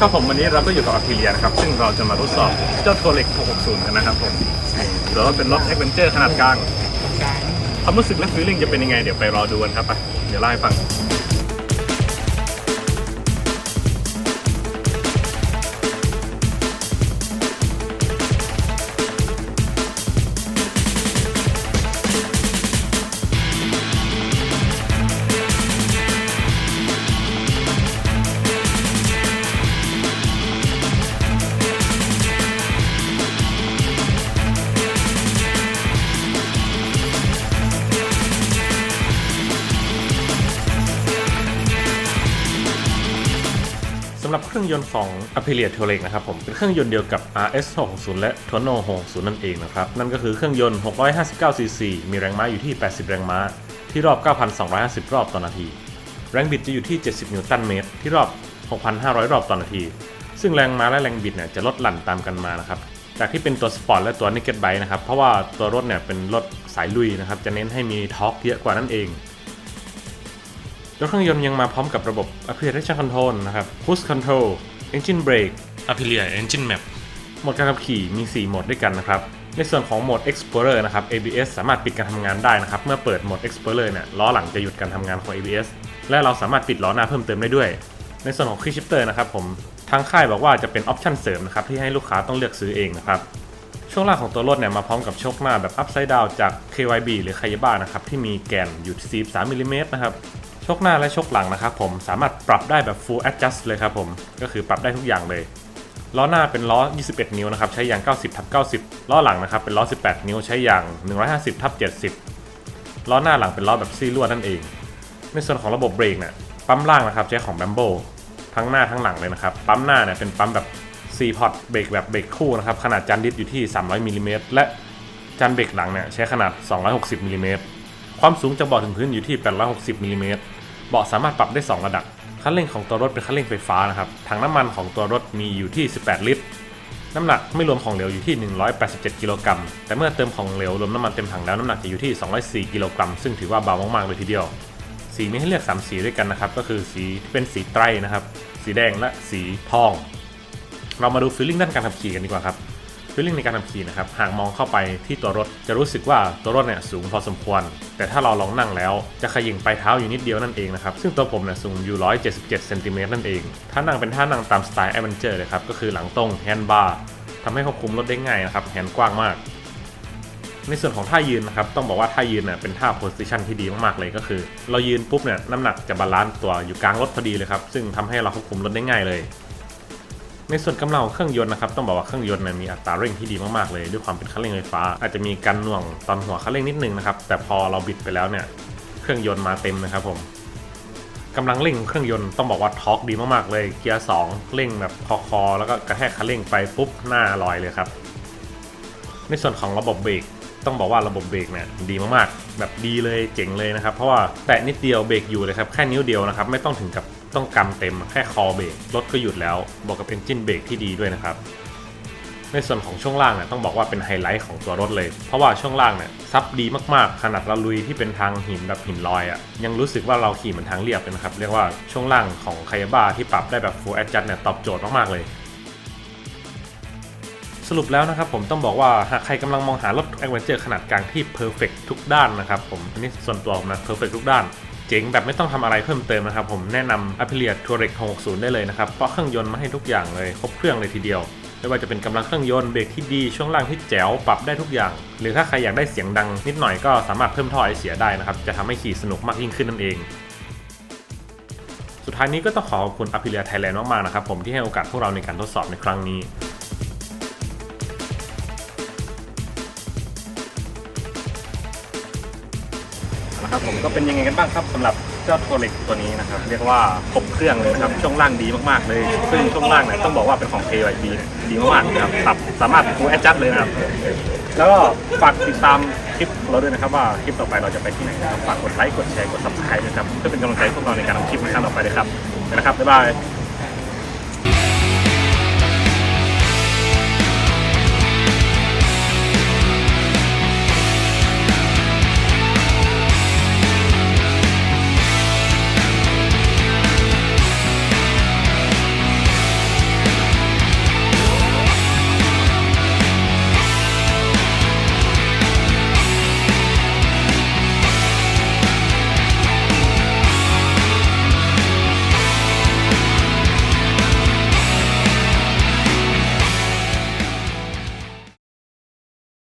ครับผมวันนี้เราก็อยู่กับอัพิเลียนะครับ ซึ่งเราจะมาทดสอบเจ้าโทเล็ก 660 กันนะครับผมเดี๋ยวเป็นรถแอดเวนเจอร์ขนาดกลางความรู้สึกและฟีลลิ่งจะเป็นยังไงเดี๋ยวไปรอดูกันครับไปเดี๋ยวเล่าให้ฟังำหรับเครื่องยนต์ของ Aprilia t o r e x นะครับผมเป็นเครื่องยนต์เดียวกับ RS 6 0และ Torno 6 0นั่นเองนะครับ นั่นก็คือเครื่องยนต์ 659 cc มีแรงม้าอยู่ที่ 80 แรงม้า ที่รอบ 9,250 รอบต่อนาที แรงบิดจะอยู่ที่ 70 นิวตันเมตร ที่รอบ 6,500 รอบต่อนาที ซึ่งแรงม้าและแรงบิดเนี่ยจะลดหลั่นตามกันมานะครับจากที่เป็นตัวสปอร์ตและตัว Naked Bike นะครับเพราะว่าตัวรถเนี่ยเป็นรถสายลุยนะครับจะเน้นให้มีทอร์กเยอะกว่านั่นเอง รถเครื่องยนต์ยังมาพร้อมกับระบบ Aprilia Traction Control นะครับ Cruise Control Engine Brake Aprilia Engine Map โหมดการขับขี่มี 4 โหมดด้วยกันนะครับ ในส่วนของโหมด Explorer นะครับ ABS สามารถปิดการทำงานได้นะครับ เมื่อเปิดโหมด Explorer เนี่ยล้อหลังจะหยุดการทำงานของ ABS และเราสามารถปิดล้อหน้าเพิ่มเติมได้ด้วย ในส่วนของ Quick Shifter นะครับผมทางค่ายบอกว่าจะเป็นออปชั่นเสริมนะครับที่ให้ลูกค้าต้องเลือกซื้อเองนะครับช่วงล่างของตัวรถเนี่ยมาพร้อมกับโชคหน้าแบบ upside down จาก KYB หรือ Kayaba นะครับที่มีแกนอยู่ที่43มิลลิเมตรนะครับโชคหน้าและชคหลังนะครับผมสามารถปรับได้แบบ full adjust เลยครับผมก็คือปรับได้ทุกอย่างเลยล้อหน้าเป็นล้อ 21 นิ้วนะครับใช้ยาง 90ทับ90 ล้อหลังนะครับเป็นล้อ 18 นิ้วใช้ยาง 150ทับ70 ล้อหน้าหลังเป็นล้อแบบซี่ลวดนั่นเอง ในส่วนของระบบเบรกเนี่ยปั๊มล่างนะครับใช้ของ b บมโบทั้งหน้าทั้งหลังเลยนะครับ ปั๊มหน้าเนี่ยเป็นปั๊มแบบ C pot เบรกแบบเบรกคู่นะครับขนาดจานดิสอยู่ที่ 300มิลลิเมตรและจานเบรกหลังเนี่ยใช้ขนาด 260มิลลิเมตรความสูงจากบาะถึงพื้นอยู่ที่ 860มิลลิเมตร เบาะสามารถปรับได้ 2 ระดับ คันเร่งของตัวรถเป็นคันเร่งไฟฟ้านะครับ ถังน้ำมันของตัวรถมีอยู่ที่ 18 ลิตร น้ำหนักไม่รวมของเหลวอยู่ที่ 187 กิโลกรัม แต่เมื่อเติมของเหลวรวมน้ำมันเต็มถังแล้วน้ำหนักจะอยู่ที่ 204 กิโลกรัม ซึ่งถือว่าเบามากๆเลยทีเดียว สีมีให้เลือก 3 สีด้วยกันนะครับ ก็คือสีที่เป็นสีไตรนะครับ สีแดงและสีทอง เรามาดูฟีลลิ่งด้านการขับขี่กันดีกว่าครับ ฟีลลิ่งในการขับขี่นะครับหากมองเข้าไปที่ตัวรถจะรู้สึกว่าตัวรถเนี่ยสูงพอสมควร แต่ถ้าเราลองนั่งแล้วจะขยิงปลายเท้าอยู่นิดเดียวนั่นเองนะครับซึ่งตัวผมเนี่ยสูงอยู่ 177เซนติเมตรนั่นเองถ้านั่งเป็นท่านั่งตามสไตล์แอดเวนเจอร์เลยครับก็คือหลังตรงแฮนด์บาร์ทำให้ควบคุมรถได้ง่ายนะครับแฮนด์กว้างมากในส่วนของท่ายืนนะครับต้องบอกว่าท่ายืนเนี่ยเป็นท่าโพสิชันที่ดีมากๆเลยก็คือ เรายืนปุ๊บเนี่ยน้ำหนักจะบาลานซ์ตัวอยู่กลางรถพอดีเลยครับซึ่งทำให้เราควบคุมรถได้ง่ายเลย ในส่วนกำลังเครื่องยนต์นะครับต้องบอกว่าเครื่องยนต์มีอัตราเร่งที่ดีมากๆเลย ด้วยความเป็นคันเร่งไฟฟ้า อาจจะมีการหน่วงตอนหัวคันเร่งนิดนึงนะครับแต่พอเราบิดไปแล้วเนี่ยเครื่องยนต์มาเต็มนะครับผมกำลังเร่งเครื่องยนต์ต้องบอกว่าทอร์กดีมากๆเลยเกียร์สองเร่งแบบคอๆแล้วก็กระแทกคันเร่งไปปุ๊บหน้าลอยเลยครับ ในส่วนของระบบเบรกต้องบอกว่าระบบเบรกเนี่ยดีมากๆ แบบดีเลยเจ๋งเลยนะครับ เพราะว่าแตะนิดเดียวเบรกอยู่เลยครับแค่นิ้วเดียวนะครับไม่ต้องถึงกับ ต้องกำเต็มแค่คอเบรกรถก็หยุดแล้วบวกกับเอนจินเบรกที่ดีด้วยนะครับ ในส่วนของช่วงล่างเนี่ยต้องบอกว่าเป็นไฮไลท์ของตัวรถเลย เพราะว่าช่วงล่างเนี่ยซับดีมากๆ ขนาดเราลุยที่เป็นทางหินแบบหินลอยอะ่ะยังรู้สึกว่าเราขี่เหมือนทางเรียบเลยนะครับ เรียกว่าช่วงล่างของคายาบ้าที่ปรับได้แบบ full adjust เนี่ยตอบโจทย์มากๆเลยสรุปแล้วนะครับผมต้องบอกว่าหากใครกำลังมองหารถแอดเวนเจอร์ขนาดกลางที่เพอร์เฟกทุกด้านนะครับผมอันนี้ส่วนตัวผมนะเพอร์เฟกทุกด้าน เจ๋งแบบไม่ต้องทำอะไรเพิ่มเติมนะครับ ผมแนะนำ Aprilia Touareg 660 ได้เลยนะครับ เพราะเครื่องยนต์มาให้ทุกอย่างเลย ครบเครื่องเลยทีเดียว ไม่ว่าจะเป็นกำลังเครื่องยนต์เบรกที่ดี ช่วงล่างที่แจ๋วปรับได้ทุกอย่าง หรือถ้าใครอยากได้เสียงดังนิดหน่อยก็สามารถเพิ่มท่อไอเสียได้นะครับจะทำให้ขี่สนุกมากยิ่งขึ้นนั่นเองสุดท้ายนี้ก็ต้องขอขอบคุณ Aprilia Thailand มากๆนะครับผมที่ให้โอกาสพวกเราในการทดสอบในครั้งนี้ ผมก็เป็นยังไงกันบ้างครับสำหรับเจ้าโทเล็กตัวนี้นะครับ เรียกว่าครบเครื่องเลยนะครับ ช่วงล่างดีมากๆเลย ซึ่งช่วงล่างเนี่ยต้องบอกว่าเป็นของ KYB ดีมากๆนะครับปรับสามารถคูแอดจัดเลยนะครับ แล้วก็ฝากติดตามคลิปเราด้วยนะครับว่าคลิปต่อไปเราจะไปที่ไหนนะครับฝากกดไลค์กดแชร์กดซับสไครต์นะครับเพื่อเป็นกำลังใจพวกเราในการทำคลิปในครั้งต่อไปเลยครับไปนะครับบ๊ายบาย